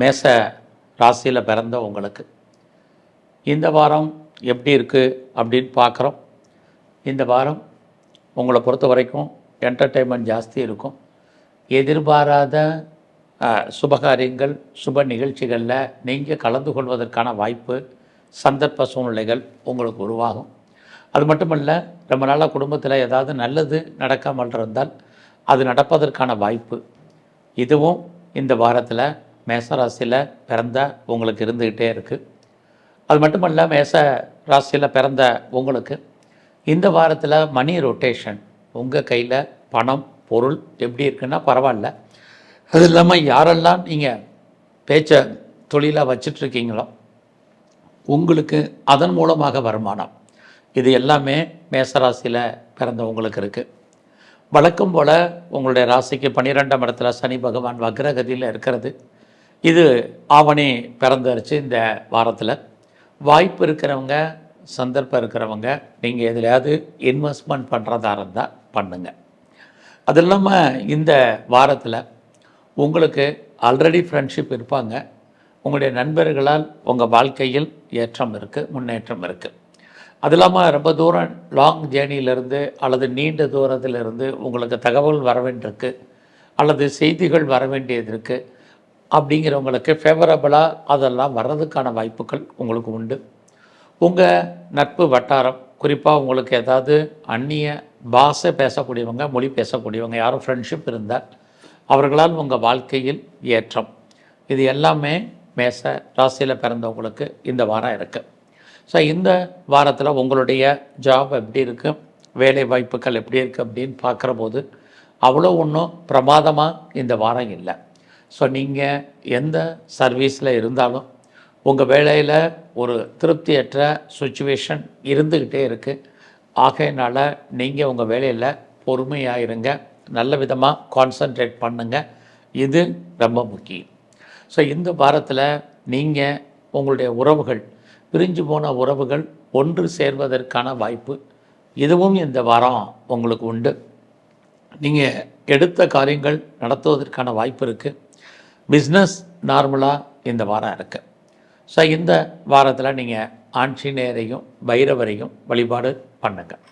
மேச ராசியில் பிறந்த உங்களுக்கு. இந்த வாரம் எப்படி இருக்குது அப்படின்னு பார்க்குறோம். இந்த வாரம் உங்களை பொறுத்த வரைக்கும் என்டர்டெயின்மெண்ட் ஜாஸ்தி இருக்கும். எதிர்பாராத சுபகாரியங்கள் சுப நிகழ்ச்சிகளில் நீங்கள் கலந்து கொள்வதற்கான வாய்ப்பு சந்தர்ப்ப சூழ்நிலைகள் உங்களுக்கு உருவாகும். அது மட்டுமல்ல ரொம்ப நாளாக குடும்பத்தில் ஏதாவது நல்லது நடக்காமல் இருந்தால் அது நடப்பதற்கான வாய்ப்பு. இதுவும் இந்த வாரத்தில் மேசராசியில் பிறந்த உங்களுக்கு இருந்துக்கிட்டே இருக்குது அது மட்டுமல்ல மேச ராசியில் பிறந்த உங்களுக்கு இந்த வாரத்தில் மணி ரொட்டேஷன் உங்கள் கையில் பணம் பொருள் எப்படி இருக்குன்னா பரவாயில்ல. அது இல்லாமல் யாரெல்லாம் நீங்கள் பேச்சை தொழிலாக வச்சிட்ருக்கீங்களோ உங்களுக்கு அதன் மூலமாக வருமானம். இது எல்லாமே மேசராசியில் பிறந்தவங்களுக்கு இருக்குது வழக்கம் போல் உங்களுடைய ராசிக்கு பன்னிரெண்டாம் இடத்துல சனி பகவான் வக்ரகதியில் இருக்கிறது. இது ஆவணி பிறந்துருச்சு இந்த வாரத்தில். வாய்ப்பு இருக்கிறவங்க சந்தர்ப்பம் இருக்கிறவங்க நீங்கள் எதுலையாவது இன்வெஸ்ட்மெண்ட் பண்ணுறதா இருந்தால் பண்ணுங்கள் அது இல்லாமல் இந்த வாரத்தில் உங்களுக்கு ஆல்ரெடி ஃப்ரெண்ட்ஷிப் இருப்பாங்க. உங்களுடைய நண்பர்களால் உங்கள் வாழ்க்கையில் ஏற்றம் இருக்குது முன்னேற்றம் இருக்குது அது இல்லாமல் ரொம்ப தூரம் லாங் ஜேர்னியிலேருந்து அல்லது நீண்ட தூரத்திலிருந்து உங்களுக்கு தகவல் வர வேண்டியிருக்கு அல்லது செய்திகள் வர வேண்டியது இருக்குது அப்படிங்கிறவங்களுக்கு ஃபேவரபுளாக அதெல்லாம் வர்றதுக்கான வாய்ப்புகள் உங்களுக்கு உண்டு. உங்கள் நட்பு வட்டாரம் குறிப்பாக உங்களுக்கு ஏதாவது அந்நிய பாஷை பேசக்கூடியவங்க மொழி பேசக்கூடியவங்க யாரும் ஃப்ரெண்ட்ஷிப் இருந்தால் அவர்களால் உங்கள் வாழ்க்கையில் ஏற்றம். இது எல்லாமே மேச ராசியில் பிறந்தவங்களுக்கு இந்த வாரம் இருக்குது ஸோ இந்த வாரத்தில் உங்களுடைய ஜாப் எப்படி இருக்குது வேலை வாய்ப்புகள் எப்படி இருக்குது அப்படின்னு பார்க்குற போது அவ்வளோ ஒன்றும் பிரமாதமாக இந்த வாரம் இல்லை. ஸோ நீங்கள் எந்த சர்வீஸில் இருந்தாலும் உங்கள் வேலையில் ஒரு திருப்தியற்ற சுச்சுவேஷன் இருந்துக்கிட்டே இருக்குது ஆகையினால நீங்கள் உங்கள் வேலையில் பொறுமையாக இருங்க. நல்ல விதமாக கான்சன்ட்ரேட் பண்ணுங்கள் இது ரொம்ப முக்கியம். ஸோ இந்த வாரத்தில் நீங்கள் உங்களுடைய உறவுகள் பிரிஞ்சு போன உறவுகள் ஒன்று சேர்வதற்கான வாய்ப்பு இதுவும் இந்த வாரம் உங்களுக்கு உண்டு. நீங்கள் எடுத்த காரியங்கள் நடத்துவதற்கான வாய்ப்பு இருக்குது பிஸ்னஸ் நார்மலாக இந்த வாரம் இருக்குது ஸோ இந்த வாரத்தில் நீங்கள் ஆஞ்சநேயரையும் பைரவரையும் வழிபாடு பண்ணுங்கள்